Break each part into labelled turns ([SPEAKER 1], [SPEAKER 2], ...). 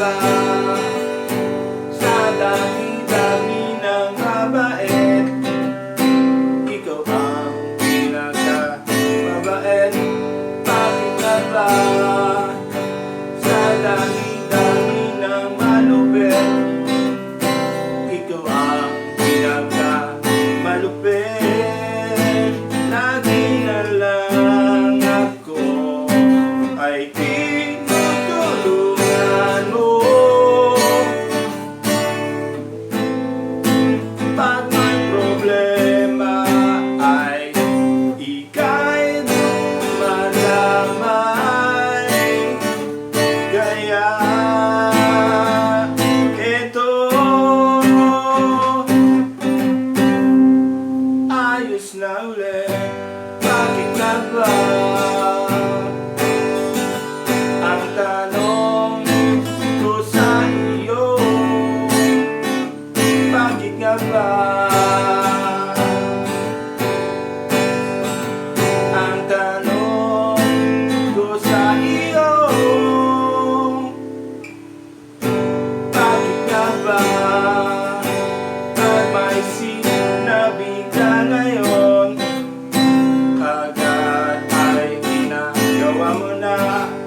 [SPEAKER 1] ba sa dami-dami ng mabait? Ikaw ang pinaka-mabait. Bakit ka ba sa dami my. Yeah.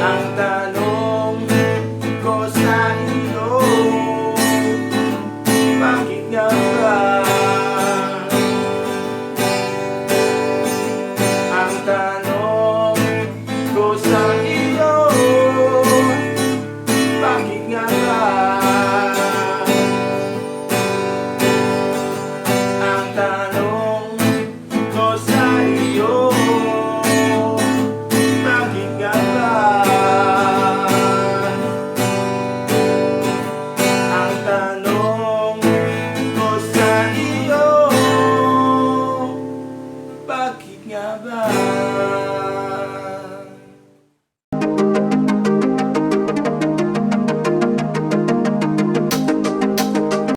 [SPEAKER 1] Ang tanong ko sa iyo